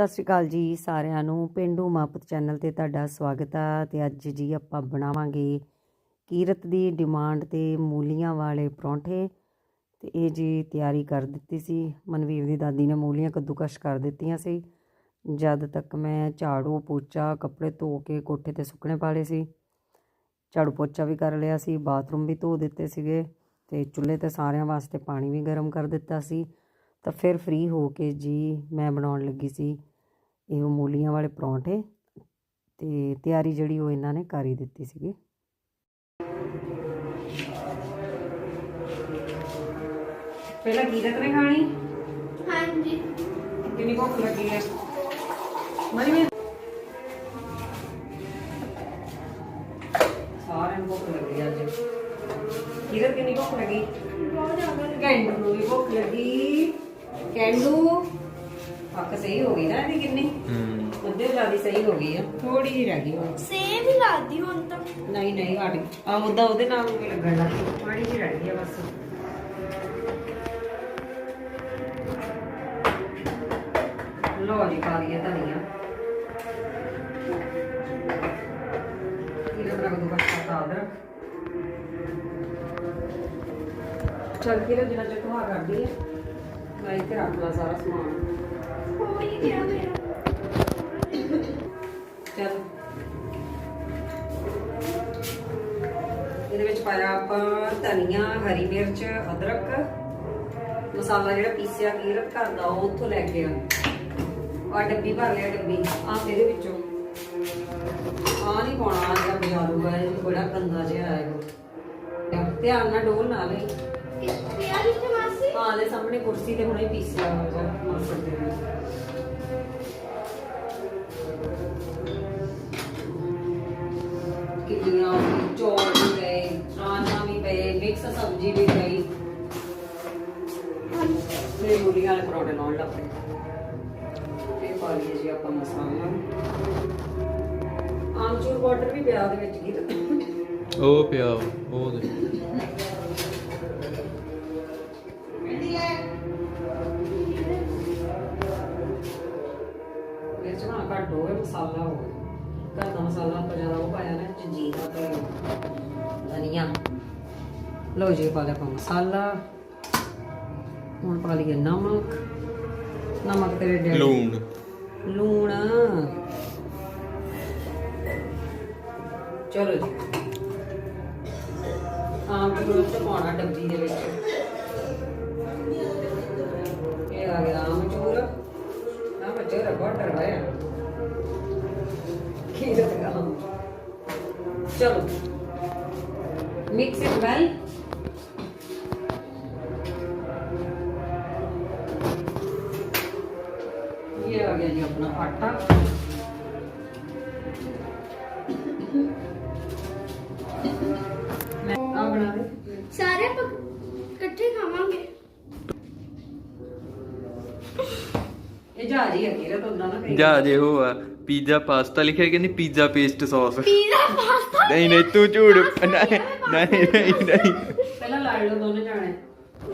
ਸਤਿ ਸ਼੍ਰੀ ਅਕਾਲ ਜੀ ਸਾਰਿਆਂ ਨੂੰ। ਪਿੰਡੂ ਮਾਪਤ ਚੈਨਲ ਤੇ ਤੁਹਾਡਾ ਸਵਾਗਤ ਆ ਤੇ ਅੱਜ ਜੀ ਆਪਾਂ ਬਣਾਵਾਂਗੇ ਕੀਰਤ ਦੀ ਡਿਮਾਂਡ ਤੇ ਮੂਲੀਆਂ ਵਾਲੇ ਪਰੌਂਠੇ। ਤੇ ਇਹ ਜੀ ਤਿਆਰੀ ਕਰ ਦਿੱਤੀ ਸੀ। ਮਨਵੀਰ ਦੀ ਦਾਦੀ ਨੇ ਮੂਲੀਆਂ ਕੱਦੂਕਸ਼ ਕਰ ਦਿੱਤੀਆਂ ਸੀ। ਜਦ ਤੱਕ ਮੈਂ ਝਾੜੂ, ਪੋਚਾ, ਕੱਪੜੇ ਧੋ ਕੇ ਕੋਠੇ ਤੇ ਸੁੱਕਣੇ ਪਾਲੇ ਸੀ। ਝਾੜੂ, ਪੋਚਾ ਵੀ ਕਰ ਲਿਆ ਸੀ, ਬਾਥਰੂਮ ਵੀ ਧੋ ਦਿੱਤੇ ਸੀਗੇ ਤੇ ਚੁੱਲ੍ਹੇ ਤੇ ਸਾਰਿਆਂ ਵਾਸਤੇ ਪਾਣੀ ਵੀ ਗਰਮ ਕਰ ਦਿੱਤਾ ਸੀ। ਤਾਂ ਫਿਰ ਫ੍ਰੀ ਹੋ ਕੇ ਜੀ ਮੈਂ ਬਣਾਉਣ ਲੱਗੀ ਸੀ ਇਹ ਮੂਲੀਆਂ ਵਾਲੇ ਪਰੌਂਠੇ ਤੇ ਤਿਆਰੀ ਜਿਹੜੀ ਉਹ ਇਹਨਾਂ ਨੇ ਕਰ ਹੀ ਦਿੱਤੀ ਸੀਗੀ। ਪਹਿਲਾਂ ਕੀਰਤ ਨੇ ਖਾਣੀ? ਹਾਂਜੀ। ਕਿੰਨੀ ਭੁੱਖ ਲੱਗੀ ਹੈ? ਮਨੀ ਮੈਂ ਸਹੀ ਹੋ ਗਈ ਨਾ ਇਹਦੀ ਕਿੰਨੀ? ਹੂੰ। ਅੱਧੇ ਜ਼ਿਆਦਾ ਸਹੀ ਹੋ ਗਈ ਆ। ਥੋੜੀ ਜਿਹੀ ਰਹਿ ਗਈ ਹੁਣ। ਸੇਮ ਹੀ ਲੱਗਦੀ ਹੁਣ ਤਾਂ। ਨਹੀਂ ਨਹੀਂ ਹਟ ਗਈ। ਆ ਉਹਦਾ ਉਹਦੇ ਨਾਲ ਵੀ ਲੱਗਣ ਲੱਗ ਗਈ ਥੋੜੀ ਜਿਹੀ ਰਹਿ ਗਈ ਆ ਬਸ। ਲੋ ਜੀ ਪਾ ਲਈਏ ਧਨੀਆ। ਇਹਦੇ ਨਾਲ ਦੋ ਬਸ ਪਾ ਅਦਰਕ ਚਲ ਕੇ ਜਿਹੜਾ ਚਟਵਾ ਕਰਦੀ ਹੈ ਮੈਂ ਇੱਥੇ ਰੱਖ ਲਾ ਸਾਰਾ ਸਮਾਨ ਹੋ ਹੀ ਗਿਆ ਮੇਰਾ ਚਲ। ਇਹਦੇ ਵਿੱਚ ਪਾਇਆ ਆਪਾਂ ਧਨੀਆ, ਹਰੀ ਮਿਰਚ, ਅਦਰਕ, ਮਸਾਲਾ ਜਿਹੜਾ ਪੀਸਿਆ ਕੀਰਤ ਘਰ ਦਾ, ਉਹ ਉੱਥੋਂ ਲੈ ਕੇ ਆ ਆ ਡੱਬੀ ਭਰ ਲਿਆ ਡੱਬੀ। ਆ ਇਹਦੇ ਵਿੱਚੋਂ। ਆ ਨਹੀਂ ਪਾਉਣਾ ਆ ਜਿਹੜਾ ਬਜ਼ਾਰੂ ਹੈ ਬੜਾ ਗੰਦਾ ਜਿਹਾ ਹੈ ਧਿਆਨ ਨਾਲ ਡੋਲ ਨਾ ਲਈ। ਪਿਆਰ ਇੱਥੇ ਮਾਸੀ ਹਾਂ, ਦੇ ਸਾਹਮਣੇ ਕੁਰਸੀ ਤੇ ਹੁਣੇ ਪੀਸਿਆ ਹੋ ਜਾ ਮਾਸਰ ਦੇ ਵਿੱਚ ਕਿੰਨੀਆਂ ਵੀ, ਚੌਲ ਵੀ ਪਏ, ਰਾਜਮਾ ਵੀ ਪਏ ਮਿਕਸ ਸਬਜ਼ੀ ਵੀ ਪਈ। ਤੇ ਮੁਰਗੀਆਂ ਵਾਲੇ ਪਰੌਂਠੇ ਲਾਉਣ ਲੱਗ ਪਏ। ਇਹ ਪਾ ਲਈਏ ਜੀ ਆਪਾਂ ਮਸਾਲਾ ਆਮਚੂਰ ਵਾਟਰ ਵੀ ਪਿਆ ਉਹਦੇ ਵਿੱਚ ਕੀ ਉਹ ਪਿਆ ਉਹ ਦੇ। ਮਿਰਚ ਨਾ ਘੱਟ ਹੋਵੇ ਮਸਾਲਾ ਹੋਵੇ ਘਰ ਦਾ ਮਸਾਲਾ ਆਪਾਂ ਜ਼ਿਆਦਾ ਉਹ ਪਾਇਆ ਨਾ ਜੀਰਾ ਤੇ ਧਨੀਆ। ਲਓ ਜੀ ਪਾ ਲਿਆ ਆਪਾਂ ਮਸਾਲਾ। ਹੁਣ ਪਾ ਲਈਏ ਨਮਕ। ਨਮਕ ਤੇਰੇ ਡੈਡੀ ਲੂਣ। ਲੂਣ। ਚਲੋ ਜੀ। ਆਮ ਤੇ ਪਾਉਣਾ ਡੱਬੀ ਦੇ ਵਿੱਚ। ਇਹ ਆ ਗਿਆ। ਚਲੋ। ਮਿਕਸ ਇਟ ਵੈਲ ਇਹ ਆ ਗਿਆ ਜੀ ਆਪਣਾ ਆਟਾ। ਮੈਂ ਆ ਬਣਾ ਦੇ। ਸਾਰੇ ਆਪਾਂ ਇਕੱਠੇ ਖਾਵਾਂਗੇ। ਇਹ ਜਹਾਜ਼ ਹੀ ਤਾਂ ਨਾ ਕਹੀ ਜਾ ਜੇ ਉਹ ਆ। ਪੀਜ਼ਾ ਪਾਸਤਾ ਲਿਖਿਆ ਕਹਿੰਦੀ pizza paste sauce. Pizza pasta ਨਹੀਂ ਨਹੀਂ ਤੂੰ ਝੂਠ ਨਹੀਂ ਨਹੀਂ ਨਹੀਂ ਨਹੀਂ ਪਹਿਲਾਂ ਲੜ ਲਓ ਦੋਨੇ ਜਾਣੇ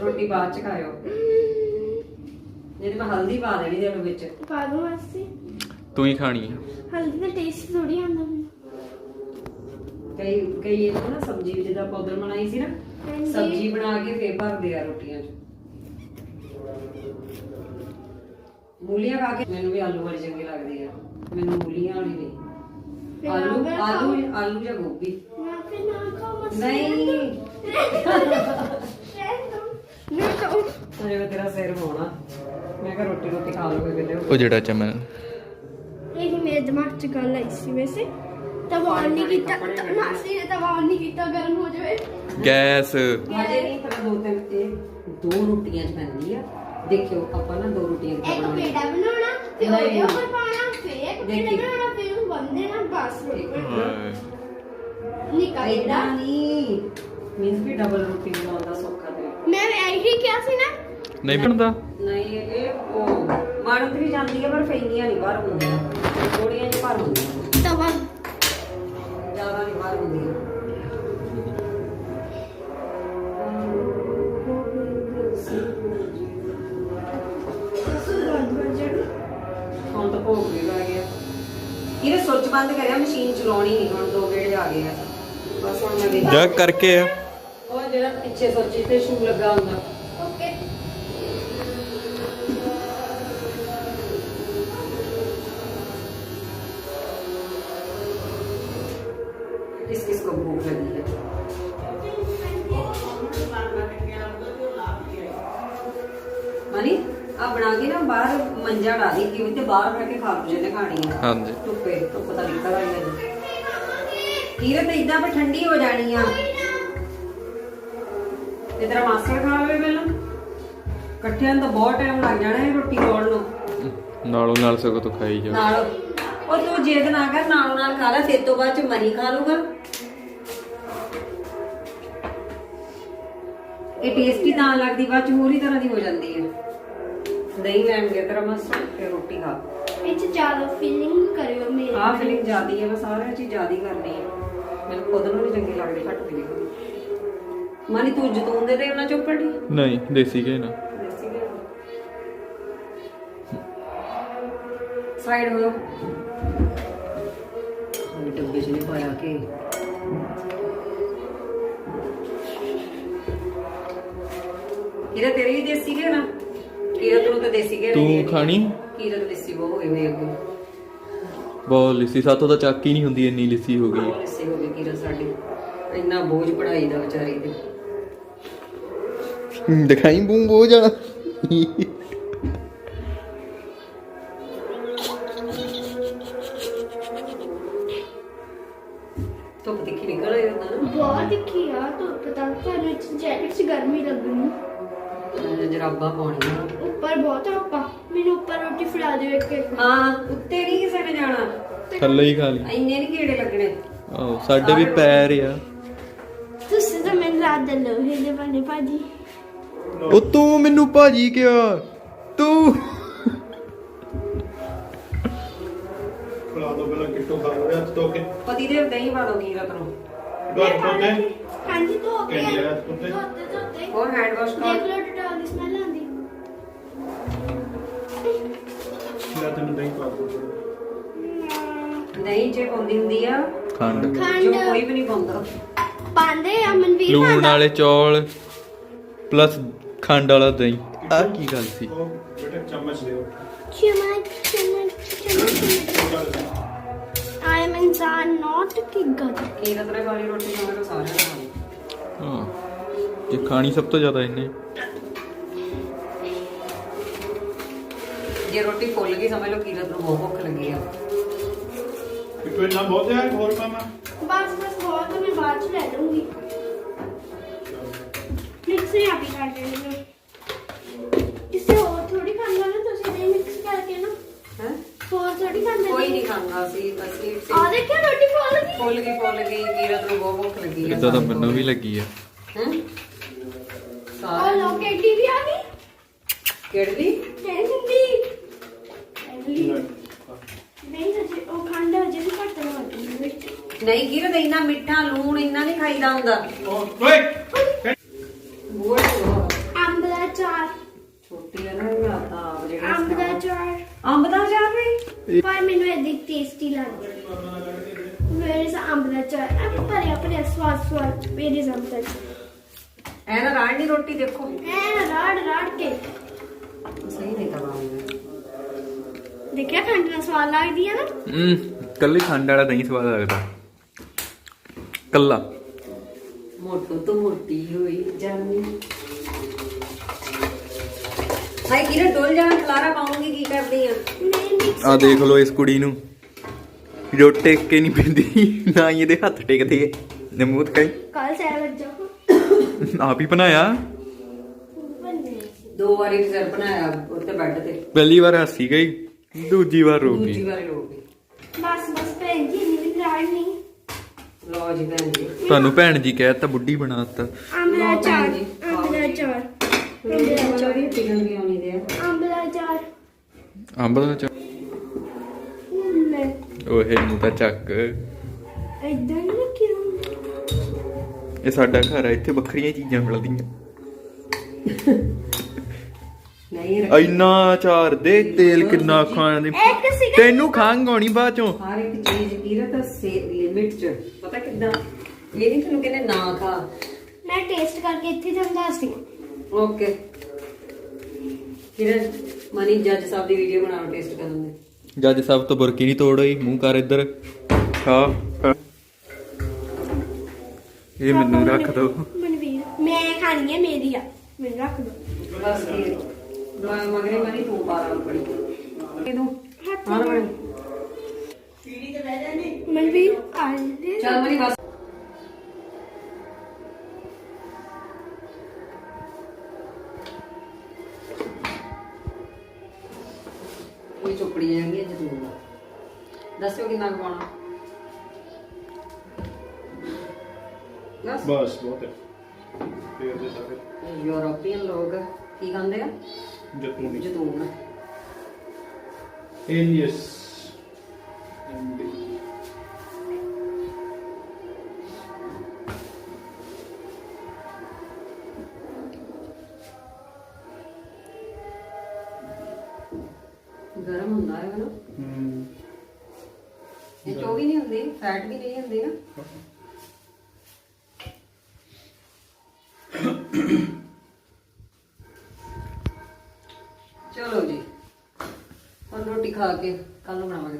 ਰੋਟੀ ਬਾਅਦ ਚ ਖਾਇਓ ਜਿਹਦੇ ਮੈਂ ਹਲਦੀ ਪਾ ਦੇਣੀ ਦੇ ਵਿੱਚ ਪਾ ਦੋ ਮਾਸੀ ਤੂੰ ਹੀ ਖਾਣੀ ਆ ਹਲਦੀ ਦਾ ਟੇਸਟ ਥੋੜੀ ਆਉਂਦਾ ਮੈਨੂੰ ਕਈ ਕਈ ਇਹਨੂੰ ਨਾ ਸਬਜ਼ੀ ਵੀ ਜਿੱਦਾਂ ਪਾਊਡਰ ਬਣਾਈ ਸੀ ਨਾ। ਸਬਜ਼ੀ ਬਣਾ ਕੇ ਫੇਰ ਭਰਦੇ ਆ ਰੋਟੀਆਂ 'ਚ ਮੂਲੀਆਂ ਖਾ ਕੇ ਮੈਨੂੰ ਵੀ ਆਲੂ ਵਾਲੀ ਚੰਗੀ ਲੱਗਦੀ ਆ ਮੈਨੂੰ ਮੂਲੀਆਂ ਵਾਲੀ ਨਹੀਂ ਫਿਰ ਆਲੂ ਮੈਂ ਆਲੂ ਖਾਊਂ। ਆਲੂ ਜਾਂ ਗੋਭੀ? ਮੈਂ ਫਿਰ ਨਾ ਖਾਓ ਮਾਸੀ ਨਹੀਂ। ਨਾ ਖਾਓ ਅਜੇ ਮੈਂ ਤੇਰਾ ਸਿਰ ਹੋਣਾ। ਮੈਂ ਕਿਹਾ ਰੋਟੀ ਰੋਟੀ ਖਾ ਲਓ ਵੇਲੇ ਉਹ ਜਿਹੜਾ ਚਮਨ। ਇਹ ਮੇਰੇ ਦਿਮਾਗ 'ਚ ਗੱਲ ਆਈ ਸੀ ਵੈਸੇ। ਤਵਾ on ਨਹੀਂ ਕੀਤਾ। ਤਾਂ ਮਾਸੀ ਨੇ ਤਵਾ on ਨਹੀਂ ਕੀਤਾ ਗਰਮ ਹੋ ਜਾਵੇ। ਗੈਸ। ਅਜੇ ਨਹੀਂ ਪਰ ਦੋ ਤਿੰਨ ਇਹ ਦੋ ਰੋਟੀਆਂ 'ਚ ਪੈਂਦੀ ਆ। ਦੇਖਿਓ ਆਪਾਂ ਨਾ ਦੋ ਰੋਟੀਆਂ ਇੱਕ ਬਣਾਉਣੀਆਂ। ਪੇੜਾ ਬਣਾਉਣਾ ਤੇ ਨਹੀਂ। ਉਹਦੇ ਉੱਪਰ ਪਾਉਣਾ ਫਿਰ ਇੱਕ ਪੇੜਾ ਦੇਖੀ। ਬਣਾਉਣਾ। ਪੇੜਾ ਨਹੀਂ ਮੀਨਸ ਵੀ ਡਬਲ ਰੋਟੀ ਬਣਾਉਂਦਾ ਸੌਖਾ ਤੇ ਮੈਂ ਇਹੀ ਕਿਹਾ ਸੀ ਨਾ ਨਹੀਂ ਬਣਦਾ ਨਹੀਂ ਇਹ ਉਹ ਮਾਰਤ ਵੀ ਜਾਂਦੀ ਹੈ ਪਰ ਫੈਨੀਆਂ ਨਹੀਂ ਬਾਹਰ ਹੁੰਦੀਆਂ ਥੋੜੀਆਂ ਜਿਹਾ ਭਰ ਹੁੰਦੀਆਂ ਤਵਾ ਜ਼ਿਆਦਾ ਨਹੀਂ ਬਾਹਰ ਹੁੰਦੀਆਂ ਸੁੱਚ ਬੰਦ ਕਰਿਆ ਮਸ਼ੀਨ ਚਲਾਉਣੀ ਨਹੀਂ ਹੁਣ ਦੋ ਗੇੜੇ ਆ ਗਏ ਆ ਬਸ ਹੁਣ ਮੈਂ ਵੇਖ ਜਾ ਕਰਕੇ ਆ ਉਹ ਜਿਹੜਾ ਪਿੱਛੇ ਸੁੱਚ ਤੇ ਸ਼ੂ ਲੱਗਾ ਹੁੰਦਾ ਓਕੇ किस किस को भूख लगी है ਮਨੀ ਆ ਬਣਾ ਕੇ ਨਾ ਬਾਹਰ ਮੰਜਾ ਡਾ ਦੀ ਕਿ ਤੇ ਬਾਹਰ ਬੈਠ ਕੇ ਖਾ ਪੂ ਜਿਹਨੇ ਖਾਣੀ ਆ। ਹਾਂਜੀ। ਧੁੱਪੇ ਧੁੱਪ ਤਾਂ ਨਿਕਲ ਆਈ ਹੈ ਕੀਰਤ ਇਦਾਂ ਪਰ ਠੰਡੀ ਹੋ ਜਾਣੀ ਆ। ਤੇ ਤੇਰਾ ਮਾਸਟਰ ਖਾ ਲਵੇ ਪਹਿਲਾਂ। ਇਕੱਠਿਆਂ ਨੂੰ ਤਾਂ ਬਹੁਤ ਟਾਈਮ ਲੱਗ ਜਾਣਾ ਹੈ ਰੋਟੀ ਖਾਣ ਨੂੰ। ਨਾਲੋਂ ਨਾਲ ਸਗੋਂ ਤੂੰ ਖਾਈ ਜਾ। ਨਾਲ। ਉਹ ਤੂੰ ਜੇਦ ਨਾ ਕਰ ਨਾਲੋਂ ਨਾਲ ਖਾ ਲੈ ਫਿਰ ਤੋਂ ਬਾਅਦ ਚ ਮਨੀ ਖਾ ਲੂਗਾ ਇਹ ਟੇਸਟੀ ਤਾਂ ਲੱਗਦੀ ਬਾਅਦ ਚ ਹੋਰ ਹੀ ਤਰ੍ਹਾਂ ਦੀ ਹੋ ਜਾਂਦੀ ਹੈ ਦਹੀਂ ਲੈਣ ਗਿਆ ਤੇਰਾ ਮਸਤ ਤੇ ਰੋਟੀ ਖਾ ਇਹ ਚ ਜ਼ਿਆਦਾ ਫੀਲਿੰਗ ਕਰਿਓ ਮੇਰੇ ਆਹ ਫੀਲਿੰਗ ਜ਼ਿਆਦੀ ਹੈ ਮੈਂ ਸਾਰਿਆਂ ਚੀਜ਼ ਜ਼ਿਆਦੀ ਕਰਨੀ ਹੈ। ਮੈਨੂੰ ਖੁਦ ਨੂੰ ਨਹੀਂ ਚੰਗੀ ਲੱਗਦੀ ਘੱਟ ਵੀ ਨਹੀਂ ਮਨੀ ਤੂੰ ਜਤੂਨ ਦੇ ਦੇ ਉਹਨਾਂ ਚੋਪੜੀ ਨਹੀਂ ਦੇਸੀ ਘੇ ਨਾ। ਸਾਈਡ ਹੋ ਉਹ ਡੱਬੇ ਚ ਨਹੀਂ ਪਾਇਆ ਕਿ। ਇਹਦਾ ਤੇਰੇ ਦੇਸੀ ਘੇ ਨਾ? ਕੀਰਤ ਨੂੰ ਤਾਂ ਦੇਸੀ ਘੇ ਤੂੰ ਖਾਣੀ? ਕੀਰਤ ਦੇਸੀ ਉਹ ਹੋਈ ਮੇਰੇ ਅੱਗੇ। ਬਹੁਤ ਲਿੱਸੀ ਸਾਤੋਂ ਤਾਂ ਚੱਕ ਹੀ ਨਹੀਂ ਹੁੰਦੀ ਇੰਨੀ ਲਿੱਸੀ ਹੋ ਗਈ। ਦੇਸੀ ਹੋ ਗਈ ਕੀਰਤ ਸਾਡੀ। ਇੰਨਾ ਬੋਝ ਪੜਾਈ ਦਾ ਵਿਚਾਰੀ ਤੇ। ਦਿਖਾਈ ਬੂੰ ਬੋ ਜਾਣਾ ਧੁੱਪ ਤਿੱਖੀ ਨਿਕਲ ਆਈ ਹੁੰਦਾ ਨਾ। ਬਹੁਤ ਤਿੱਖੀ ਆ ਧੁੱਪ ਤਾਂ। ਤੁਹਾਨੂੰ ਜੈਕਟ 'ਚ ਗਰਮੀ ਲੱਗਣੀ। ਜਰਾਬਾਂ ਪਾਉਣੀਆਂ। ਉੱਪਰ ਬਹੁਤ ਆ ਮੈਨੂੰ ਉੱਪਰ ਰੋਟੀ ਫੜਾ ਦਿਓ ਇੱਕ ਇੱਕ। ਹਾਂ ਉੱਤੇ ਨਹੀਂ ਕਿਸੇ ਨੇ ਜਾਣਾ। ਥੱਲੇ ਹੀ ਖਾ ਲਈ। ਇੰਨੇ ਨਹੀਂ ਕੀੜੇ ਲੱਗਣੇ। ਆਹੋ ਸਾਡੇ ਵੀ ਪੈਰ ਆ। ਤੁਸੀਂ ਤਾਂ ਮੈਨੂੰ ਰਾਤ ਦੇ ਲੋਹੇ ਦੇ ਬਣੇ ਭਾਜੀ। ਉਹ ਤੂੰ ਮੈਨੂੰ ਭਾਜੀ ਕਿਹਾ। ਤੂੰ। ਖਿਲਾ ਦੋ ਪਹਿਲਾਂ ਕਿੱਟੋ ਖਾ ਲਓ ਹੱਥ ਧੋ ਕੇ। ਪਤੀ ਦੇ ਦਹੀਂ ਪਾ ਦੋ ਕੀਰਤ ਨੂੰ। ਘਰ ਧੋ ਕੇ ਹਾਂਜੀ ਧੋ ਕੇ। ਕਹਿੰਦੀ ਆ ਧੋਤੇ? ਧੋਤੇ ਹੋਰ ਹੈਂਡ ਵਾਸ਼ ਦੇਖ ਕਰ ਲਓ ਦਹੀਂ ਚ ਪਾਉਂਦੀ ਹੁੰਦੀ ਆ। ਖੰਡ। ਜੋ ਕੋਈ ਵੀ ਨਹੀਂ ਪਾਉਂਦਾ। ਪਾਉਂਦੇ ਆ ਮਨਵੀਰ ਲੂਣ। ਵਾਲੇ ਚੌਲ ਪਲੱਸ ਖੰਡ ਵਾਲਾ ਦਹੀਂ। ਆ ਕੀ ਗੱਲ ਸੀ? ਬੇਟੇ ਚਮਚ ਲਿਓ ਚਮਚ। ਚਮਚ ਚਮਚ ਆਈ ਐਮ ਇਨਸਾਨ ਨਾਟ ਕਿ ਗਦ ਕੀਰਤ ਨੇ ਵਾਲੀ ਰੋਟੀ ਖਾਣਾ ਸਾਰਿਆਂ ਨੇ ਖਾਣੀ। ਹਾਂ। ਇਹ ਖਾਣੀ ਸਭ ਤੋਂ ਜ਼ਿਆਦਾ ਇਹਨੇ। ਜੇ ਰੋਟੀ ਫੁੱਲ ਗਈ ਸਮਝ ਲਓ ਕੀਰਤ ਨੂੰ ਬਹੁਤ ਭੁੱਖ ਲੱਗੀ ਆ। ਕਿੱਟੋ ਇੰਨਾ ਬਹੁਤ ਹੈ ਹੋਰ ਮਾਮਾ ਬਸ ਬਸ ਬਹੁਤ ਮੈਂ ਬਾਅਦ ਚ ਲੈ ਲੂੰਗੀ ਮਿਕਸ ਨਹੀਂ ਆਪੀ ਕਰ ਦੇਣੀ ਮੈਂ ਇਸੇ ਹੋਰ ਥੋੜੀ ਖਾਣਾ ਨਾ ਤੁਸੀਂ? ਨਹੀਂ ਮਿਕਸ ਕਰਕੇ ਨਾ। ਹੈ? ਹੋਰ ਥੋੜੀ ਖਾਣਾ ਕੋਈ ਨਹੀਂ ਖਾਂਦਾ ਸੀ ਅਸੀਂ ਆ ਦੇਖਿਆ ਰੋਟੀ ਫੋਲ ਗਈ? ਫੁੱਲ ਗਈ ਫੁੱਲ ਗਈ ਕੀਰਤ ਨੂੰ ਬਹੁਤ ਭੁੱਖ ਲੱਗੀ ਆ। ਇਦਾਂ ਤਾਂ ਮੈਨੂੰ ਵੀ ਲੱਗੀ ਆ। ਹੈ? ਆ ਸਾਰੇ ਲੋ ਕੈਂਡੀ ਵੀ ਆ ਗਈ? ਕਿਹੜੀ? ਕੈਂਡੀ ਨਹੀਂ ਹਜੇ ਉਹ ਖੰਡ ਹਜੇ ਵੀ ਘੱਟ ਲੱਗੀ ਵਿੱਚ ਨਹੀਂ ਕੀਰਤ ਇੰਨਾ ਮਿੱਠਾ ਲੂਣ ਇੰਨਾ ਨਹੀਂ ਖਾਈਦਾ ਹੁੰਦਾ। ਓਏ! ਅੰਬ ਦਾ ਚਾਰ ਛੋਟੀ ਆ ਨਾ ਇਹ ਆਤਾ ਆਪ ਜਿਹੜਾ ਅੰਬ ਦਾ ਚਾਰ ਅੰਬ ਦਾ ਚਾਰ ਵੀ? ਪਰ ਮੈਨੂੰ ਇਹਦੀ ਟੇਸਟੀ ਲੱਗਦੀ ਮੇਰੇ ਇਜ਼ ਅੰਬ ਦਾ ਚਾਰ ਅਬ ਪਰ ਆਪਣੇ ਸਵਾਦ ਸਵਾਦ ਮੇਰੇ ਇਜ਼ ਅੰਬ ਦਾ ਚਾਰ ਐ ਨਾ ਰੋਟੀ ਦੇਖੋ। ਐ ਰਾੜ ਰਾੜ ਕੇ। ਸਹੀ ਨਹੀਂ ਕਰਵਾਉਂਦੇ ਦੇਖਿਆ ਖੰਡ ਨਾਲ ਸਵਾਦ ਲੱਗਦੀ ਹੈ ਨਾ? ਹੂੰ ਕੱਲੀ ਖੰਡ ਵਾਲਾ ਦਹੀਂ ਸਵਾਦ ਲੱਗਦਾ। ਕੱਲਾ। ਮੋਟੋ ਤੋਂ ਮੋਟੀ ਹੋਈ ਜਾਨੀ। ਹਾਈ ਕਿਰੇ ਡੋਲ ਜਾਣਾ ਖਲਾਰਾ ਪਾਉਂਗੀ ਕੀ ਕਰਦੀ ਆ? ਨਹੀਂ ਮਿਕਸ ਆ ਦੇਖ ਲਓ ਇਸ ਕੁੜੀ ਨੂੰ। ਜੋ ਟੇਕ ਕੇ ਨਹੀਂ ਪੈਂਦੀ ਨਾ ਹੀ ਇਹਦੇ ਹੱਥ ਟੇਕਦੇ। ਨਮੂਤ ਕਈ ਕੱਲ ਸੈਰ ਲੱਗ ਜਾਓ ਆਪ ਹੀ ਬਣਾਇਆ? ਦੋ ਵਾਰੀ ਰਿਜ਼ਰ ਬਣਾਇਆ ਉੱਤੇ ਬੈੱਡ ਤੇ। ਪਹਿਲੀ ਵਾਰ ਹੱਸੀ ਗਈ। ਦੂਜੀ ਵਾਰ ਰੋ ਦੂਜੀ ਗਈ ਵਾਰੀ ਰੋ ਗਈ। ਬਸ ਬਸ ਭੈਣ ਜੀ ਨਹੀਂ ਰਾੜ ਨਹੀਂ। ਲਓ ਜੀ ਭੈਣ ਜੀ। ਤੁਹਾਨੂੰ ਭੈਣ ਜੀ ਕਹਿਤਾ ਬੁੱਢੀ ਬਣਾਤਾ ਅੰਬ ਦਾ ਚਾਰ ਅੰਬ ਦਾ ਚਾਰ ਮੇਰੇ ਵਾਰੀ ਪਿਗਲ ਕੇ ਆਉਣੀ ਦੇ ਅੰਬ ਦਾ ਚਾਰ। ਅੰਬ ਦਾ ਚ ਲੈ। ਓਏ ਨੂੰ ਤਾਂ ਚੱਕ। ਇਦਾਂ ਨਹੀਂ ਕਿਉਂ ਇਹ ਸਾਡਾ ਘਰ ਆ ਇੱਥੇ ਵੱਖਰੀਆਂ ਚੀਜ਼ਾਂ ਮਿਲਦੀਆਂ। ਲੈ ਨਹੀਂ ਰੱਖ ਇੰਨਾ ਚਾਰ ਦੇ ਤੇਲ ਕਿੰਨਾ ਖਾਣ ਦੇ। ਇੱਕ ਤੈਨੂੰ ਖੰਗ ਆਉਣੀ ਬਾਅਦ ਚੋਂ। ਹਰ ਇੱਕ ਚੀਜ਼ ਕੀਰਤ ਸੇ ਲਿਮਿਟ ਚ। ਪਤਾ ਕਿਦਾਂ? ਇਹ ਨਹੀਂ ਤੈਨੂੰ ਕਹਿੰਦੇ ਨਾ ਖਾ। ਮੈਂ ਟੇਸਟ ਕਰਕੇ ਇੱਥੇ ਤੁਹਾਨੂੰ ਦੱਸਦੀ ਓਕੇ ਕਿਰਤ ਮਨੀ ਜੱਜ ਸਾਹਿਬ ਦੀ ਵੀਡੀਓ ਬਣਾਉ ਟੇਸਟ ਕਰਨ ਦੇ। ਜੱਜ ਸਭ ਤੋਂ ਬੁਰਕੀ ਨਹੀਂ ਤੋੜ ਹੋਈ ਮੂੰਹ ਕਰ ਇੱਧਰ। ਖਾ। ਇਹ ਮੈਨੂੰ ਰੱਖ ਦੋ। ਮਨਵੀਰ ਮੈਂ ਖਾਣੀ ਹੈ ਮੇਰੀ ਆ। ਮੈਨੂੰ ਰੱਖ ਦੋ। ਬਸ ਇਹ ਮਗਰੇ ਮਨੀ ਤੂੰ ਪਾਰਾ ਬੜੀ ਇਹਨੂੰ ਹੱਥ ਹਾਂ ਬਣੀ। ਮਨਵੀਰ ਆ ਜਾਂਦੇ ਚੱਲ ਮਨੀ ਬਸ। ਇਹ ਚੁੱਪੜੀ ਹੈ ਜਦੋਂ ਦੱਸਿਓ ਕਿੰਨਾ ਕੁ ਪਾਉਣਾ। ਬਸ ਬਹੁਤ। ਹੈ ਫੇਰ ਦੇ ਸਾਰੇ ਯੂਰੋਪੀਅਨ ਲੋਕ ਕੀ ਖਾਂਦੇ ਆ? ਜਤੂਨੀ। ਜਤੂਨ। ਏਲੀਅਸ ਗਰਮ ਹੁੰਦਾ ਹੈ ਨਾ। ਹੂੰ। ਇਹ ਚੋ ਵੀ ਨਹੀਂ ਹੁੰਦੀ ਫੈਟ ਵੀ ਨਹੀਂ ਹੁੰਦੀ ਨਾ। ਖਾ ਕੇ ਕੱਲ ਨੂੰ ਬਣਾਵਾਂਗੇ